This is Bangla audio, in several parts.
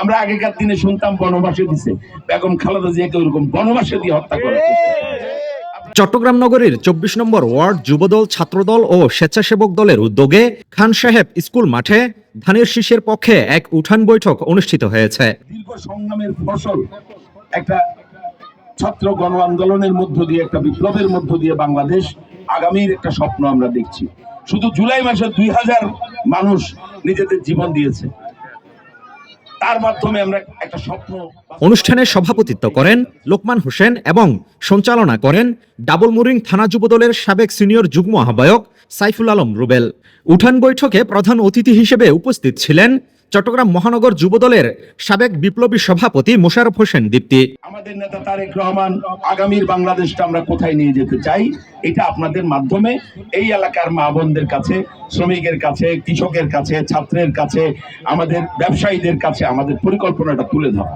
আমরা আগেকার দিনে শুনতাম বনবাসে দিছে। বেগম খালেদা জিয়াকে ওরকম বনবাসে দিয়ে হত্যা করে চট্টগ্রাম নগরীর চব্বিশ নম্বর ওয়ার্ড যুবদল ছাত্রদল ও স্বেচ্ছাসেবক দলের উদ্যোগে খান সাহেব স্কুল মাঠে ধানের শীষের পক্ষে এক উঠান বৈঠক অনুষ্ঠিত হয়েছে। দীর্ঘ সংগ্রামের ফসল একটা ছাত্র গণ আন্দোলনের মধ্য দিয়ে একটা বিপ্লবের মধ্য দিয়ে বাংলাদেশ আগামীর একটা স্বপ্ন আমরা দেখছি। শুধু জুলাই মাসে দুই হাজার মানুষ নিজেদের জীবন দিয়েছে। তার মাধ্যমে আমরা একটা স্বপ্ন অনুষ্ঠানে সভাপতিত্ব করেন লোকমান হোসেন এবং সঞ্চালনা করেন ডাবলমুরিং থানা যুবদলের সাবেক সিনিয়র যুগ্ম আহ্বায়ক সাইফুল আলম রুবেল। উঠান বৈঠকে প্রধান অতিথি হিসেবে উপস্থিত ছিলেন চট্টগ্রাম মহানগর যুবদলের সাবেক বিপ্লবী সভাপতি মোশারফ হোসেন দীপ্তি। আমাদের নেতা তারেক রহমান আগামীর বাংলাদেশটা আমরা কোথায় নিয়ে যেতে চাই, এটা আপনাদের মাধ্যমে এই এলাকার মা বোনদের কাছে, শ্রমিকের কাছে, কৃষকের কাছে, ছাত্রের কাছে, আমাদের ব্যবসায়ীদের কাছে আমাদের পরিকল্পনাটা তুলে ধরা।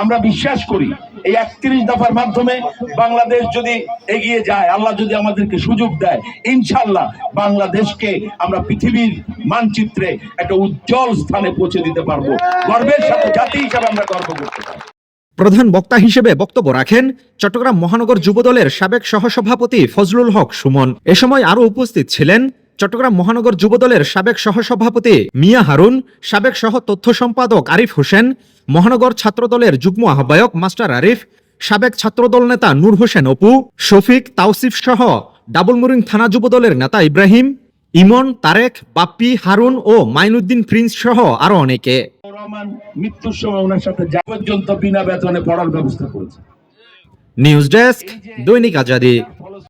আমরা বিশ্বাস করি এই একত্রিশ দফার মাধ্যমে বাংলাদেশ যদি এগিয়ে যায়, আল্লাহ যদি আমাদেরকে সুযোগ দেয় ইনশাল্লাহ বাংলাদেশকে আমরা পৃথিবীর মানচিত্রে একটা উজ্জ্বল স্থানে পৌঁছে দিতে পারব। গর্বের সাথে জাতি হিসাবে আমরা গর্ব করতে পারব প্রধান বক্তা হিসেবে বক্তব্য রাখেন চট্টগ্রাম মহানগর যুবদলের সাবেক সহসভাপতি ফজলুল হক সুমন। এ সময় আরও উপস্থিত ছিলেন চট্টগ্রাম মহানগর যুবদলের সাবেক সহসভাপতি মিয়া হারুন সাবেক সহ তথ্য সম্পাদক আরিফ হোসেন মহানগর ছাত্রদলের যুগ্ম আহ্বায়ক মাস্টার আরিফ সাবেক ছাত্রদল নেতা নূর হোসেন অপু শফিক তাওসিফ সহ ডাবলমুরিং থানা যুবদলের নেতা ইব্রাহিম ইমন তারেক বাপ্পি হারুন ও মাইনুদ্দিন প্রিন্স সহ আরও অনেকে। রহমান মৃত্যুর সময় ওনার সাথে যা পর্যন্ত বিনা বেতনে পড়ার ব্যবস্থা করেছে। নিউজ ডেস্ক দৈনিক আজাদী।